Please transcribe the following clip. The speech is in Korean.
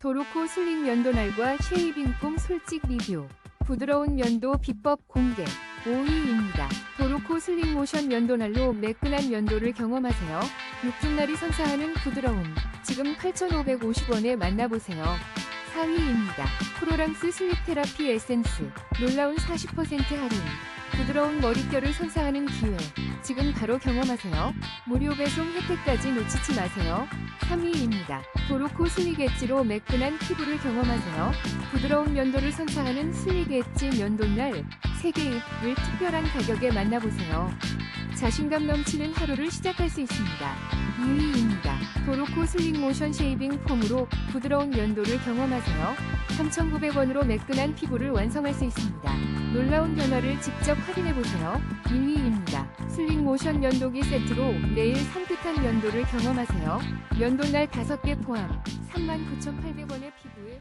도로코 슬링 면도날과 쉐이빙 폼 솔직 리뷰. 부드러운 면도 비법 공개. 5위입니다. 도로코 슬링 모션 면도날로 매끈한 면도를 경험하세요. 육중날이 선사하는 부드러움. 지금 8,550원에 만나보세요. 4위입니다. 프로랑스 슬립 테라피 에센스. 놀라운 40% 할인. 부드러운 머릿결을 선사하는 기회. 지금 바로 경험하세요. 무료 배송 혜택까지 놓치지 마세요. 3위입니다. 도로코 슬릭 엣지로 매끈한 피부를 경험하세요. 부드러운 면도를 선사하는 슬릭 엣지 면도날 3개입을 특별한 가격에 만나보세요. 자신감 넘치는 하루를 시작할 수 있습니다. 2위입니다. 도로코 슬릭 모션 쉐이빙 폼으로 부드러운 면도를 경험하세요. 3,900원으로 매끈한 피부를 완성할 수 있습니다. 놀라운 변화를 직접 확인해보세요. 2위입니다. 슬릭 모션 면도기 세트로 매일 산뜻한 면도를 경험하세요. 면도날 5개 포함 39,800원의 피부에